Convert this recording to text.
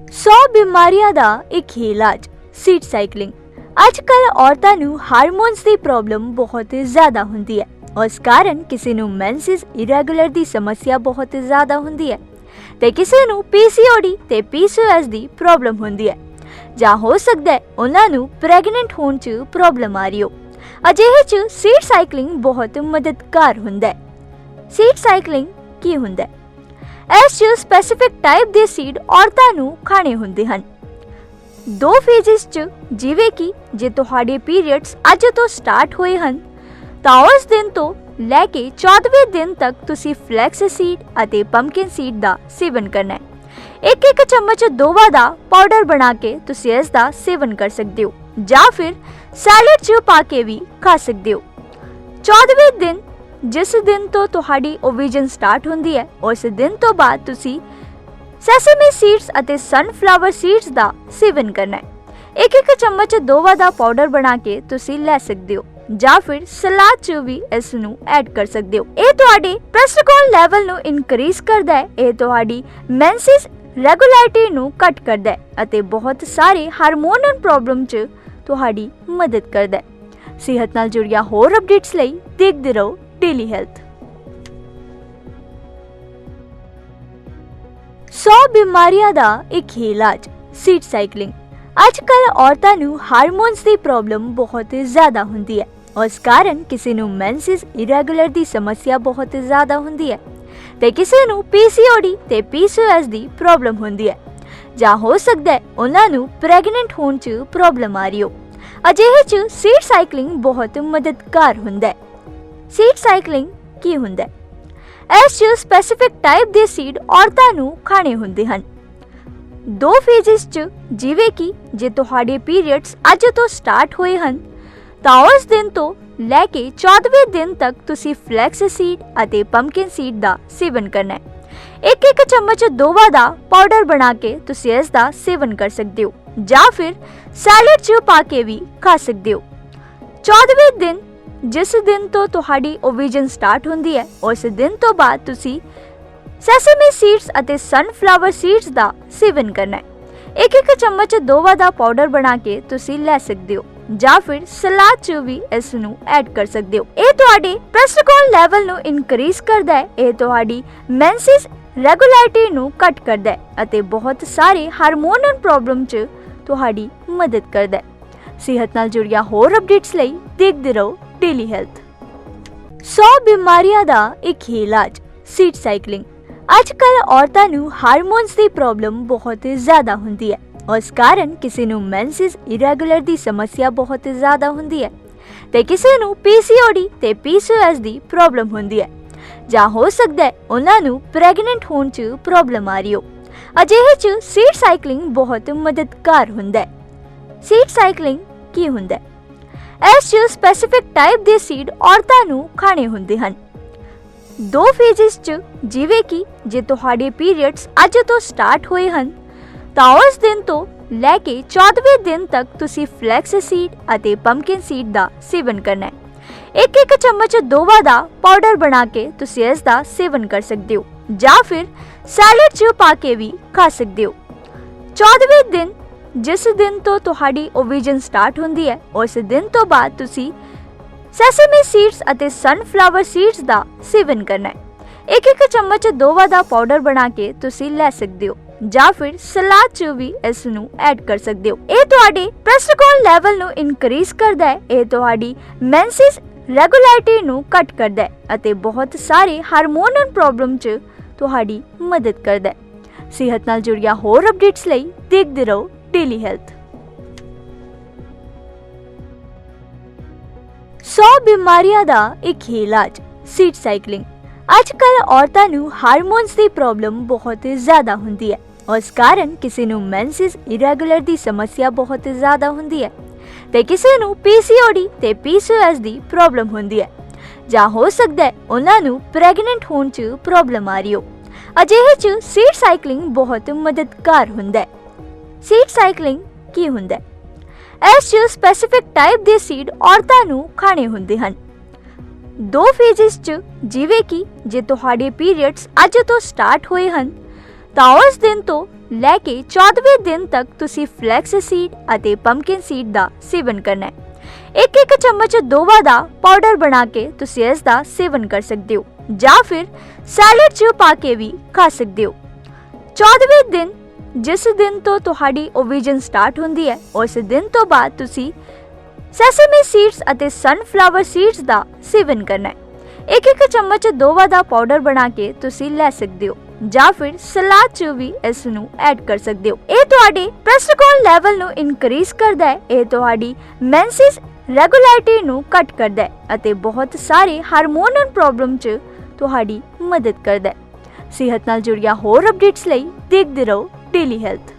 100 ਬਿਮਾਰੀਆਂ ਦਾ ਇੱਕ ਹੀ ਇਲਾਜ ਸੀਟ ਸਾਈਕਲਿੰਗ ਅੱਜ ਕੱਲ ਔਰਤਾਂ ਨੂੰ ਹਾਰਮੋਨਸ ਦੀ ਪ੍ਰੋਬਲਮ ਬਹੁਤ ਜ਼ਿਆਦਾ ਹੁੰਦੀ ਹੈ। ਉਸ ਕਾਰਨ ਕਿਸੇ ਨੂੰ ਮੈਂਸਸ ਇਰੈਗੂਲਰ ਦੀ ਸਮੱਸਿਆ ਬਹੁਤ ਜ਼ਿਆਦਾ ਹੁੰਦੀ ਹੈ ਤੇ ਕਿਸੇ ਨੂੰ ਪੀਸੀਓਡੀ ਤੇ ਪੀਸੀਓਐਸ ਦੀ ਪ੍ਰੋਬਲਮ ਹੁੰਦੀ ਹੈ। ਜਾਂ ਹੋ ਸਕਦਾ ਹੈ ਉਹਨਾਂ ਨੂੰ ਪ੍ਰੈਗਨੈਂਟ ਹੋਣ 'ਚ ਪ੍ਰੋਬਲਮ ਆ ਰਹੀ ਹੋ। ਅਜਿਹੇ 'ਚ ਸੀਟ ਸਾਈਕਲਿੰਗ ਬਹੁਤ ਮਦਦਗਾਰ ਹੁੰਦਾ ਹੈ। ਸੀਟ ਸਾਈਕਲਿੰਗ ਕੀ ਹੁੰਦਾ ਹੈ? ਇਸ 'ਚ ਸਪੈਸੀਫਿਕ ਟਾਈਪ ਦੇ ਸੀਡ ਔਰਤਾਂ ਨੂੰ ਖਾਣੇ ਹੁੰਦੇ ਹਨ। ਦੋ ਫੇਜ਼ਸ 'ਚ, ਜਿਵੇਂ ਕਿ ਜੇ ਤੁਹਾਡੇ ਪੀਰੀਅਡਸ ਅੱਜ ਤੋਂ ਸਟਾਰਟ ਹੋਏ ਹਨ, ਤਾਂ ਉਸ ਦਿਨ ਤੋਂ ਲੈ ਕੇ 14ਵੇਂ ਦਿਨ ਤੱਕ ਤੁਸੀਂ ਫਲੈਕਸ ਸੀਡ ਅਤੇ ਪੰਪਕਿਨ ਸੀਡ ਦਾ ਸੇਵਨ ਕਰਨਾ ਹੈ। ਇੱਕ ਇੱਕ ਚਮਚ ਦੋਵਾਂ ਦਾ ਪਾਊਡਰ ਬਣਾ ਕੇ ਤੁਸੀਂ ਇਸ ਦਾ ਸੇਵਨ ਕਰ ਸਕਦੇ ਹੋ, ਜਾਂ ਫਿਰ ਸੈਲਡ 'ਚ ਪਾ ਕੇ ਵੀ ਖਾ ਸਕਦੇ ਹੋ। 14ਵੇਂ ਦਿਨ ਜਿਸ ਦਿਨ ਤੋਂ ਤੁਹਾਡੀ ਓਵੀਜਨ ਸਟਾਰਟ ਹੁੰਦੀ ਹੈ, ਉਸ ਦਿਨ ਤੋਂ ਬਾਅਦ ਤੁਸੀਂ ਸੈਸੇਮੀ ਸੀਡਸ ਅਤੇ ਸਨਫਲਾਵਰ ਸੀਡਸ ਦਾ ਸੇਵਨ ਕਰਨਾ ਹੈ। ਇੱਕ ਇੱਕ ਚਮਚ ਦੋਵਾਂ ਦਾ ਪਾਊਡਰ ਬਣਾ ਕੇ ਤੁਸੀਂ ਲੈ ਸਕਦੇ ਹੋ, ਜਾਂ ਫਿਰ ਸਲਾਦ 'ਚ ਵੀ ਇਸ ਨੂੰ ਐਡ ਕਰ ਸਕਦੇ ਹੋ। ਇਹ ਤੁਹਾਡੇ ਪ੍ਰੈਸਟੋਕੋਲ ਲੈਵਲ ਨੂੰ ਇਨਕਰੀਜ਼ ਕਰਦਾ ਹੈ, ਇਹ ਤੁਹਾਡੀ ਮੈਂਸਿਸ ਰੈਗੂਲੈਰਿਟੀ ਨੂੰ ਘਟ ਕਰਦਾ ਹੈ ਅਤੇ ਬਹੁਤ ਸਾਰੇ ਹਾਰਮੋਨਲ ਪ੍ਰੋਬਲਮ 'ਚ ਤੁਹਾਡੀ ਮਦਦ ਕਰਦਾ ਹੈ। ਸਿਹਤ ਨਾਲ ਜੁੜੀਆਂ ਹੋਰ ਅਪਡੇਟਸ ਲਈ ਦੇਖਦੇ ਰਹੋ ਡੇਲੀ ਹੈਲਥ 100 ਬਿਮਾਰੀਆਂ ਦਾ ਇੱਕ ਹੀ ਇਲਾਜ ਸੀਟ ਸਾਈਕਲਿੰਗ ਅੱਜ ਔਰਤਾਂ ਨੂੰ ਹਾਰਮੋਨਸ ਦੀ ਪ੍ਰੋਬਲਮ ਬਹੁਤ ਜ਼ਿਆਦਾ ਹੁੰਦੀ ਹੈ ਉਸ ਕਾਰਨ ਕਿਸੇ ਨੂੰ ਮੈਂਸਸ ਇਰੈਗੂਲਰ ਦੀ ਸਮੱਸਿਆ ਬਹੁਤ ਜ਼ਿਆਦਾ ਹੁੰਦੀ ਹੈ ਤੇ ਕਿਸੇ ਨੂੰ ਪੀਸੀਓਡੀ ਤੇ ਪੀਸੀਓਐਸ ਦੀ ਪ੍ਰੋਬਲਮ ਹੁੰਦੀ ਹੈ ਜਾਂ ਹੋ ਸਕਦਾ ਹੈ ਉਹਨਾਂ ਨੂੰ ਪ੍ਰੈਗਨੈਂਟ ਹੋਣ 'ਚ ਪ੍ਰੋਬਲਮ ਆ ਰਹੀ ਹੋ ਅਜਿਹੇ 'ਚ ਸੀਟ ਸਾਈਕਲਿੰਗ ਬਹੁਤ ਮਦਦਗਾਰ ਹੁੰਦਾ ਹੈ ਸੀਟ ਸਾਈਕਲਿੰਗ ਕੀ ਹੁੰਦਾ ਹੈ? ਇਸ 'ਚ ਸਪੈਸੀਫਿਕ ਟਾਈਪ ਦੇ ਸੀਡ ਔਰਤਾਂ ਨੂੰ ਖਾਣੇ ਹੁੰਦੇ ਹਨ। ਦੋ ਫੇਜ਼ਸ 'ਚ, ਜਿਵੇਂ ਕਿ ਜੇ ਤੁਹਾਡੇ ਪੀਰੀਅਡਸ ਅੱਜ ਤੋਂ ਸਟਾਰਟ ਹੋਏ ਹਨ, ਤਾਂ ਉਸ ਦਿਨ ਤੋਂ ਲੈ ਕੇ 14ਵੇਂ ਦਿਨ ਤੱਕ ਤੁਸੀਂ ਫਲੈਕਸ ਸੀਡ ਅਤੇ ਪੰਪਕਿਨ ਸੀਡ ਦਾ ਸੇਵਨ ਕਰਨਾ ਹੈ। ਇੱਕ ਇੱਕ ਚਮਚ ਦੋਵਾ ਦਾ ਪਾਊਡਰ ਬਣਾ ਕੇ ਤੁਸੀਂ ਇਸ ਦਾ ਸੇਵਨ ਕਰ ਸਕਦੇ ਹੋ ਜਾਂ ਫਿਰ ਸੈਲਡ 'ਚ ਪਾ ਕੇ ਵੀ ਖਾ ਸਕਦੇ ਹੋ। 14ਵੇਂ ਦਿਨ ਜਿਸ ਦਿਨ ਤੋਂ ਤੁਹਾਡੀ ਓਵੀਜਨ ਸਟਾਰਟ ਹੁੰਦੀ ਹੈ, ਉਸ ਦਿਨ ਤੋਂ ਬਾਅਦ ਤੁਸੀਂ ਸੈਸੇਮੀ ਸੀਡਸ ਅਤੇ ਸਨਫਲਾਵਰ ਸੀਡਸ ਦਾ ਸੇਵਨ ਕਰਨਾ ਹੈ। ਇੱਕ ਇੱਕ ਚਮਚ ਦੋਵਾਂ ਦਾ ਪਾਊਡਰ ਬਣਾ ਕੇ ਤੁਸੀਂ ਲੈ ਸਕਦੇ ਹੋ, ਜਾਂ ਫਿਰ ਸਲਾਦ 'ਚ ਵੀ ਇਸ ਨੂੰ ਐਡ ਕਰ ਸਕਦੇ ਹੋ। ਇਹ ਤੁਹਾਡੇ ਪ੍ਰੈਸਟੋਕੋਲ ਲੈਵਲ ਨੂੰ ਇਨਕਰੀਜ਼ ਕਰਦਾ ਹੈ, ਇਹ ਤੁਹਾਡੀ ਮੈਂਸਿਸ ਰੈਗੂਲੈਰਿਟੀ ਨੂੰ ਘਟ ਕਰਦਾ ਹੈ ਅਤੇ ਬਹੁਤ ਸਾਰੇ ਹਾਰਮੋਨਲ ਪ੍ਰੋਬਲਮ 'ਚ ਤੁਹਾਡੀ ਮਦਦ ਕਰਦਾ ਹੈ। ਸਿਹਤ ਨਾਲ ਜੁੜੀਆਂ ਹੋਰ ਅਪਡੇਟਸ ਲਈ ਦੇਖਦੇ ਰਹੋ। ਡੇਲੀ ਹੈਲਥ 100 ਬਿਮਾਰੀਆਂ ਦਾ ਇੱਕ ਹੀ ਇਲਾਜ ਸੀਟ ਸਾਈਕਲਿੰਗ ਅੱਜ ਕੱਲ ਔਰਤਾਂ ਨੂੰ ਹਾਰਮੋਨਸ ਦੀ ਪ੍ਰੋਬਲਮ ਬਹੁਤ ਜ਼ਿਆਦਾ ਹੁੰਦੀ ਹੈ। ਉਸ ਕਾਰਨ ਕਿਸੇ ਨੂੰ ਮੈਂਸਸ ਇਰੈਗੂਲਰ ਦੀ ਸਮੱਸਿਆ ਬਹੁਤ ਜ਼ਿਆਦਾ ਹੁੰਦੀ ਹੈ ਤੇ ਕਿਸੇ ਨੂੰ ਪੀਸੀਓਡੀ ਤੇ ਪੀਸੀਓਐਸ ਦੀ ਪ੍ਰੋਬਲਮ ਹੁੰਦੀ ਹੈ। ਜਾਂ ਹੋ ਸਕਦਾ ਹੈ ਉਹਨਾਂ ਨੂੰ ਪ੍ਰੈਗਨੈਂਟ ਹੋਣ 'ਚ ਪ੍ਰੋਬਲਮ ਆ ਰਹੀ ਹੋ। ਅਜਿਹੇ 'ਚ ਸੀਟ ਸਾਈਕਲਿੰਗ ਬਹੁਤ ਮਦਦਗਾਰ ਹੁੰਦਾ ਹੈ। ਸੀਟ ਸਾਈਕਲਿੰਗ ਕੀ ਹੁੰਦਾ ਹੈ? ਇਸ 'ਚ ਸਪੈਸੀਫਿਕ ਟਾਈਪ ਦੇ ਸੀਡ ਔਰਤਾਂ ਨੂੰ ਖਾਣੇ ਹੁੰਦੇ ਹਨ। ਦੋ ਫੇਜ਼ਸ 'ਚ, ਜਿਵੇਂ ਕਿ ਜੇ ਤੁਹਾਡੇ ਪੀਰੀਅਡਸ ਅੱਜ ਤੋਂ ਸਟਾਰਟ ਹੋਏ ਹਨ, ਤਾਂ ਉਸ ਦਿਨ ਤੋਂ ਲੈ ਕੇ 14ਵੇਂ ਦਿਨ ਤੱਕ ਤੁਸੀਂ ਫਲੈਕਸ ਸੀਡ ਅਤੇ ਪੰਪਕਿਨ ਸੀਡ ਦਾ ਸੇਵਨ ਕਰਨਾ ਹੈ। ਇੱਕ ਇੱਕ ਚਮਚ ਦੋਵਾਂ ਦਾ ਪਾਊਡਰ ਬਣਾ ਕੇ ਤੁਸੀਂ ਇਸ ਦਾ ਸੇਵਨ ਕਰ ਸਕਦੇ ਹੋ ਜਾਂ ਫਿਰ ਸੈਲਡ 'ਚ ਪਾ ਕੇ ਵੀ ਖਾ ਸਕਦੇ ਹੋ। 14ਵੇਂ ਦਿਨ ਜਿਸ ਦਿਨ ਤੋਂ ਤੁਹਾਡੀ ਓਵੀਜਨ ਸਟਾਰਟ ਹੁੰਦੀ ਹੈ, ਉਸ ਦਿਨ ਤੋਂ ਬਾਅਦ ਤੁਸੀਂ ਸੈਸੇਮੀ ਸੀਡਸ ਅਤੇ ਸਨਫਲਾਵਰ ਸੀਡਸ ਦਾ ਸੇਵਨ ਕਰਨਾ ਹੈ। ਇੱਕ ਇੱਕ ਚਮਚ ਦੋਵਾਂ ਦਾ ਪਾਊਡਰ ਬਣਾ ਕੇ ਤੁਸੀਂ ਲੈ ਸਕਦੇ ਹੋ, ਜਾਂ ਫਿਰ ਸਲਾਦ 'ਚ ਵੀ ਇਸ ਨੂੰ ਐਡ ਕਰ ਸਕਦੇ ਹੋ। ਇਹ ਤੁਹਾਡੇ ਪ੍ਰੈਸਟੋਕੋਲ ਲੈਵਲ ਨੂੰ ਇਨਕਰੀਜ਼ ਕਰਦਾ ਹੈ, ਇਹ ਤੁਹਾਡੀ ਮੈਂਸਿਸ ਰੈਗੂਲੈਰਿਟੀ ਨੂੰ ਘਟ ਕਰਦਾ ਹੈ ਅਤੇ ਬਹੁਤ ਸਾਰੇ ਹਾਰਮੋਨਲ ਪ੍ਰੋਬਲਮ 'ਚ ਤੁਹਾਡੀ ਮਦਦ ਕਰਦਾ ਹੈ। ਸਿਹਤ ਨਾਲ ਜੁੜੀਆਂ ਹੋਰ ਅਪਡੇਟਸ ਲਈ ਦੇਖਦੇ ਰਹੋ। ਡੇਲੀ ਹੈਲਥ 100 ਬਿਮਾਰੀਆਂ ਦਾ ਇੱਕ ਹੀ ਇਲਾਜ ਸੀਟ ਸਾਈਕਲਿੰਗ ਅੱਜ ਔਰਤਾਂ ਨੂੰ ਹਾਰਮੋਨਸ ਦੀ ਪ੍ਰੋਬਲਮ ਬਹੁਤ ਜ਼ਿਆਦਾ ਹੁੰਦੀ ਹੈ ਉਸ ਕਾਰਨ ਕਿਸੇ ਨੂੰ ਮੈਂਸਸ ਇਰੈਗੂਲਰ ਦੀ ਸਮੱਸਿਆ ਬਹੁਤ ਜ਼ਿਆਦਾ ਹੁੰਦੀ ਹੈ ਤੇ ਕਿਸੇ ਨੂੰ ਪੀਸੀਓਡੀ ਤੇ ਪੀਸੀਓਐਸ ਦੀ ਪ੍ਰੋਬਲਮ ਹੁੰਦੀ ਹੈ ਜਾਂ ਹੋ ਸਕਦਾ ਹੈ ਉਹਨਾਂ ਨੂੰ ਪ੍ਰੈਗਨੈਂਟ ਹੋਣ 'ਚ ਪ੍ਰੋਬਲਮ ਆ ਰਹੀ ਹੋ ਅਜਿਹੇ 'ਚ ਸੀਟ ਸਾਈਕਲਿੰਗ ਬਹੁਤ ਮਦਦਗਾਰ ਹੁੰਦਾ ਹੈ ਸੀਟ ਸਾਈਕਲਿੰਗ ਕੀ ਹੁੰਦਾ? ਹੈ ਇਸ 'ਚ ਸਪੈਸੀਫਿਕ ਟਾਈਪ ਦੇ ਸੀਡ ਔਰਤਾਂ ਨੂੰ ਖਾਣੇ ਹੁੰਦੇ ਹਨ। ਦੋ ਫੇਜ਼ਸ 'ਚ, ਜਿਵੇਂ ਕਿ ਜੇ ਤੁਹਾਡੇ ਪੀਰੀਅਡਸ ਅੱਜ ਤੋਂ ਸਟਾਰਟ ਹੋਏ ਹਨ, ਤਾਂ ਉਸ ਦਿਨ ਤੋਂ ਲੈ ਕੇ 14ਵੇਂ ਦਿਨ ਤੱਕ ਤੁਸੀਂ ਫਲੈਕਸ ਸੀਡ ਅਤੇ ਪੰਪਕਿਨ ਸੀਡ ਦਾ ਸੇਵਨ ਕਰਨਾ ਹੈ। ਇੱਕ ਇੱਕ ਚਮਚ ਦੋਵਾਂ ਦਾ ਪਾਊਡਰ ਬਣਾ ਕੇ ਤੁਸੀਂ ਇਸ ਦਾ ਸੇਵਨ ਕਰ ਸਕਦੇ ਹੋ ਜਾਂ ਫਿਰ ਸੈਲਡ 'ਚ ਪਾ ਕੇ ਵੀ ਖਾ ਸਕਦੇ ਹੋ। 14ਵੇਂ ਦਿਨ ਜਿਸ ਦਿਨ ਤੋਂ ਤੁਹਾਡੀ ਓਵੀਜਨ ਸਟਾਰਟ ਹੁੰਦੀ ਹੈ, ਉਸ ਦਿਨ ਤੋਂ ਬਾਅਦ ਤੁਸੀਂ ਸੈਸਮੀ ਸੀਡਸ ਅਤੇ ਸਨਫਲਾਵਰ ਸੀਡਸ ਦਾ ਸੇਵਨ ਕਰਨਾ ਹੈ। ਇੱਕ ਇੱਕ ਚਮਚ ਦੋਵਾਂ ਦਾ ਪਾਊਡਰ ਬਣਾ ਕੇ ਤੁਸੀਂ ਲੈ ਸਕਦੇ ਹੋ, ਜਾਂ ਫਿਰ ਸਲਾਦ 'ਚ ਵੀ ਇਸ ਨੂੰ ਐਡ ਕਰ ਸਕਦੇ ਹੋ। ਇਹ ਤੁਹਾਡੇ ਪ੍ਰੈਸਟਕੋਨ ਲੈਵਲ ਨੂੰ ਇਨਕਰੀਜ਼ ਕਰਦਾ ਹੈ, ਇਹ ਤੁਹਾਡੀ ਮੈਂਸਿਸ ਰੈਗੂਲੈਰਿਟੀ ਨੂੰ ਘਟ ਕਰਦਾ ਹੈ ਅਤੇ ਬਹੁਤ ਸਾਰੇ ਹਾਰਮੋਨਲ ਪ੍ਰੋਬਲਮ 'ਚ ਤੁਹਾਡੀ ਮਦਦ ਕਰਦਾ ਹੈ। ਸਿਹਤ ਨਾਲ ਜੁੜੀਆਂ ਹੋਰ ਅਪਡੇਟਸ ਲਈ ਦੇਖਦੇ ਰਹੋ। Daily health